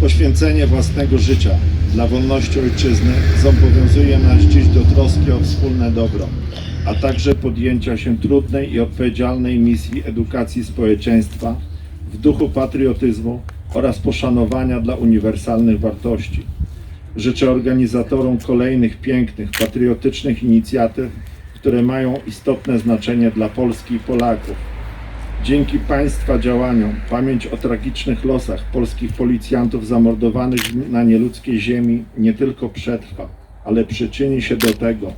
Poświęcenie własnego życia dla wolności ojczyzny zobowiązuje nas dziś do troski o wspólne dobro, a także podjęcia się trudnej i odpowiedzialnej misji edukacji społeczeństwa w duchu patriotyzmu oraz poszanowania dla uniwersalnych wartości. Życzę organizatorom kolejnych pięknych, patriotycznych inicjatyw, które mają istotne znaczenie dla Polski i Polaków. Dzięki Państwa działaniom pamięć o tragicznych losach polskich policjantów zamordowanych na nieludzkiej ziemi nie tylko przetrwa, ale przyczyni się do tego,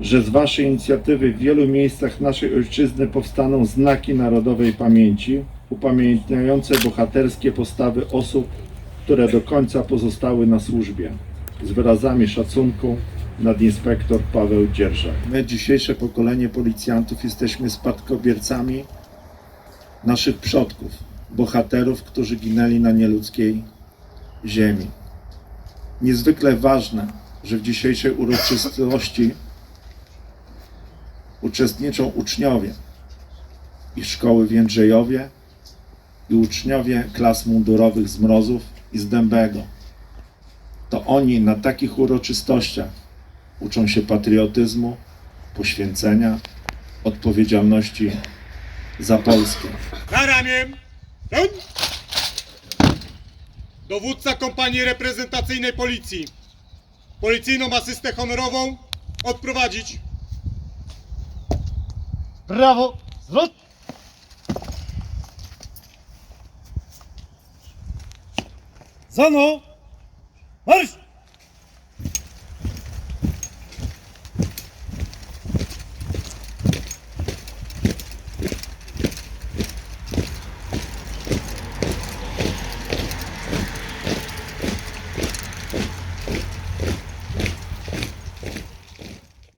że z Waszej inicjatywy w wielu miejscach naszej ojczyzny powstaną znaki narodowej pamięci, upamiętniające bohaterskie postawy osób, które do końca pozostały na służbie. Z wyrazami szacunku nadinspektor Paweł Dzierżak. My, dzisiejsze pokolenie policjantów, jesteśmy spadkobiercami naszych przodków, bohaterów, którzy ginęli na nieludzkiej ziemi. Niezwykle ważne, że w dzisiejszej uroczystości uczestniczą uczniowie i szkoły w Jędrzejowie i uczniowie klas mundurowych z Mrozów i z Dębego. To oni na takich uroczystościach uczą się patriotyzmu, poświęcenia, odpowiedzialności za Polskę. Na ramię! Dowódca kompanii reprezentacyjnej policji. Policyjną asystę honorową odprowadzić. Brawo! Zwrot! Zano! Marsz!